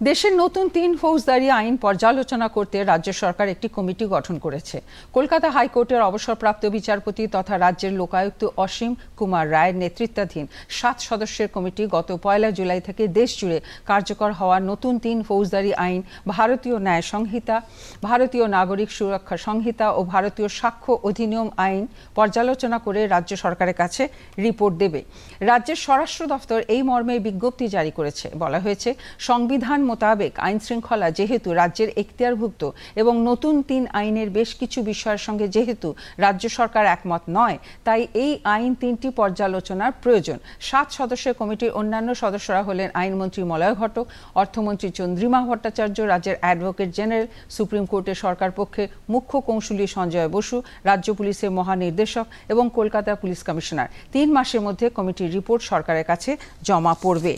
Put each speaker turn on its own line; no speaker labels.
দেশের নতুন তিন ফৌজদারি আইন পর্যালোচনা করতে রাজ্য সরকার একটি কমিটি গঠন করেছে। কলকাতা হাইকোর্টের অবসরপ্রাপ্ত বিচারপতি তথা রাজ্যের লোকায়ুক্ত অসীম কুমার রায়ের নেতৃত্বাধীন সাত সদস্যের কমিটি গত পয়লা জুলাই থেকে দেশ জুড়ে কার্যকর হওয়া নতুন তিন ফৌজদারি আইন, ভারতীয় ন্যায় সংহিতা, ভারতীয় নাগরিক সুরক্ষা সংহিতা ও ভারতীয় সাক্ষ্য অধিনিয়ম আইন পর্যালোচনা করে রাজ্য সরকারের কাছে রিপোর্ট দেবে। রাজ্যের স্বরাষ্ট্র দফতর এই মর্মে বিজ্ঞপ্তি জারি করেছে। বলা হয়েছে, সংবিধান মোতাবেক আইন শৃঙ্খলা যেহেতু রাজ্যের এখতিয়ারভুক্ত এবং নতুন তিন আইনের বেশ কিছু বিষয়ের সঙ্গে যেহেতু রাজ্য সরকার একমত নয়, তাই এই আইন তিনটি পর্যালোচনার প্রয়োজন। সাত সদস্যের কমিটির অন্যান্য সদস্যরা হলেন আইনমন্ত্রী মলয় ঘটক, অর্থমন্ত্রী চন্দ্রিমা ভট্টাচার্য, রাজ্যের অ্যাডভোকেট জেনারেল, সুপ্রিম কোর্টের সরকার পক্ষে মুখ্য কৌঁসুলী সঞ্জয় বসু, রাজ্য পুলিশের মহানির্দেশক এবং কলকাতা পুলিশ কমিশনার। তিন মাসের মধ্যে কমিটির রিপোর্ট সরকারের কাছে জমা পড়বে।